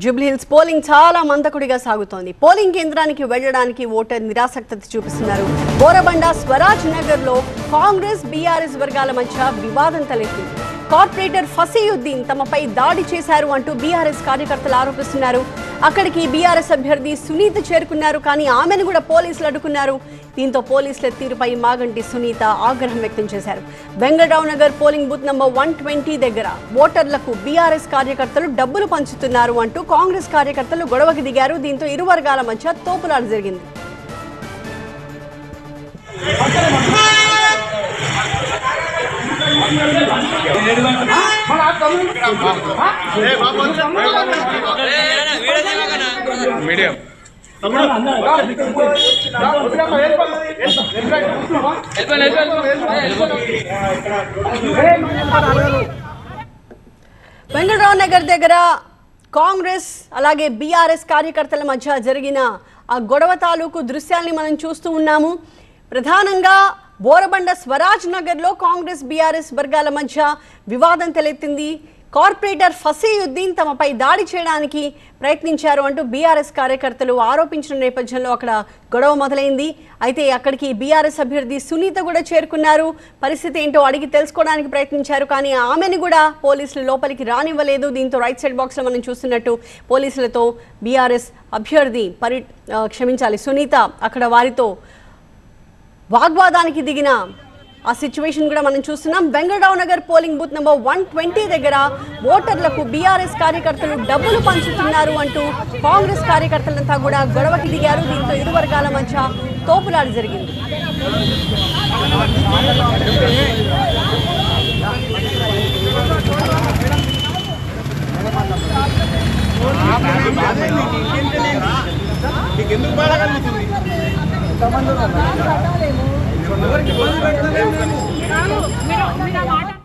Jubilee Hills polling చాలా మందకుడిగా సాగుతోంది. Polling కేంద్రానికి వెళ్ళడానికి ఓటర్ నిరాసక్తత చూపిస్తున్నారు. బోరబండ స్వరాజ్ నగర్లో కాంగ్రెస్ బీఆర్ఎస్ వర్గాల మధ్య వివాదం తలెత్తింది. కార్పొరేటర్ ఫసీయుద్దీన్ తమపై దాడి చేశారు అంటూ బీఆర్ఎస్ కార్యకర్తలు ఆరోపిస్తున్నారు. అక్కడికి బీఆర్ఎస్ అభ్యర్థి సునీత చేరుకున్నారు. కానీ ఆమెను కూడా పోలీసులు అడ్డుకున్నారు. దీంతో పోలీసుల తీరుపై మాగంటి సునీత ఆగ్రహం వ్యక్తం చేశారు. Vengalrao Nagar polling booth number one twenty దగ్గర ఓటర్లకు బీఆర్ఎస్ కార్యకర్తలు డబ్బులు పంచుతున్నారు అంటూ కాంగ్రెస్ కార్యకర్తలు గొడవకి దిగారు. దీంతో ఇరు వర్గాల మధ్య తోపులాట జరిగింది. మీడియం. వెంకటరావు నగర్ దగ్గర కాంగ్రెస్ అలాగే బీఆర్ఎస్ కార్యకర్తల మధ్య జరిగిన ఆ గొడవ తాలూకు దృశ్యాల్ని మనం చూస్తూ ఉన్నాము. ప్రధానంగా బోరబండ స్వరాజ్ నగర్లో కాంగ్రెస్ బీఆర్ఎస్ వర్గాల మధ్య వివాదం తలెత్తింది. కార్పొరేటర్ ఫసీయుద్దీన్ తమపై దాడి చేయడానికి ప్రయత్నించారు అంటూ బీఆర్ఎస్ కార్యకర్తలు ఆరోపించిన నేపథ్యంలో అక్కడ గొడవ మొదలైంది. అయితే అక్కడికి బీఆర్ఎస్ అభ్యర్థి సునీత కూడా చేరుకున్నారు. పరిస్థితి ఏంటో అడిగి తెలుసుకోవడానికి ప్రయత్నించారు కానీ ఆమెను కూడా పోలీసులు లోపలికి రానివ్వలేదు. దీంతో రైట్ సైడ్ బాక్స్లో మనం చూస్తున్నట్టు పోలీసులతో బీఆర్ఎస్ అభ్యర్థి పరి క్షమించాలి సునీత అక్కడ వారితో వాగ్వాదానికి దిగిన ఆ సిచ్యువేషన్ కూడా మనం చూస్తున్నాం Vengalrao Nagar polling booth number one twenty దగ్గర ఓటర్లకు బీఆర్ఎస్ కార్యకర్తలు డబ్బులు పంచుతున్నారు అంటూ కాంగ్రెస్ కార్యకర్తలంతా కూడా గొడవకి దిగారు దీంతో ఇరు వర్గాల మధ్య తోపులాట జరిగింది ఎందుకు బాధ కలుగుతుంది మీరు